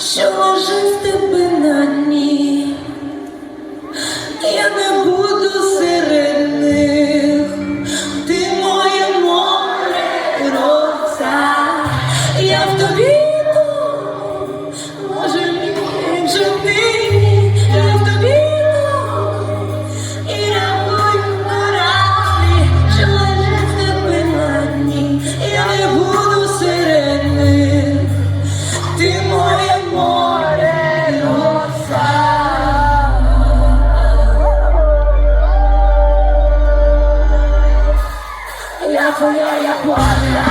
що може тебе на ні, я не буду. моя,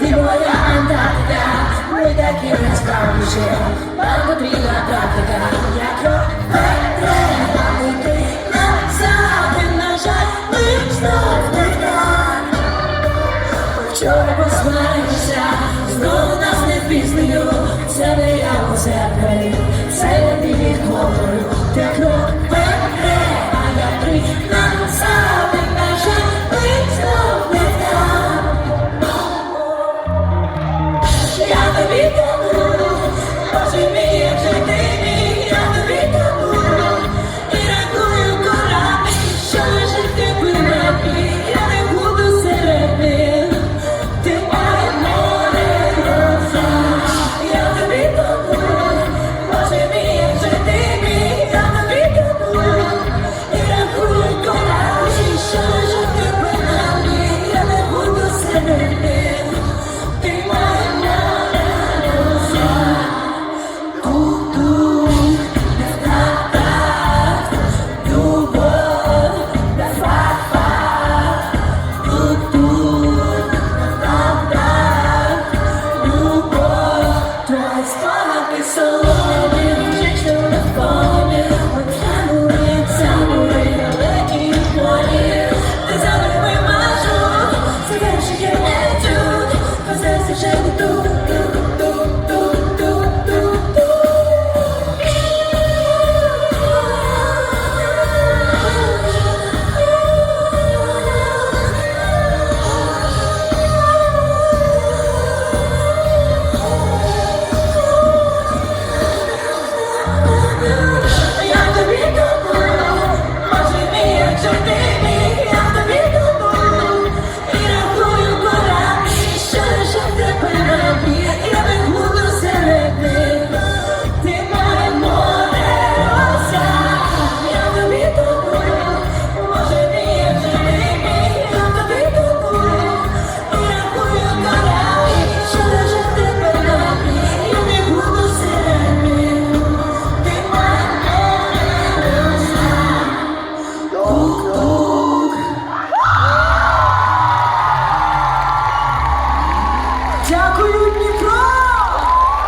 ти моя Антарктика, ми такі насправді, вам потрібна практика, як Петре, а не ти назад, на жаль, ми знов не так.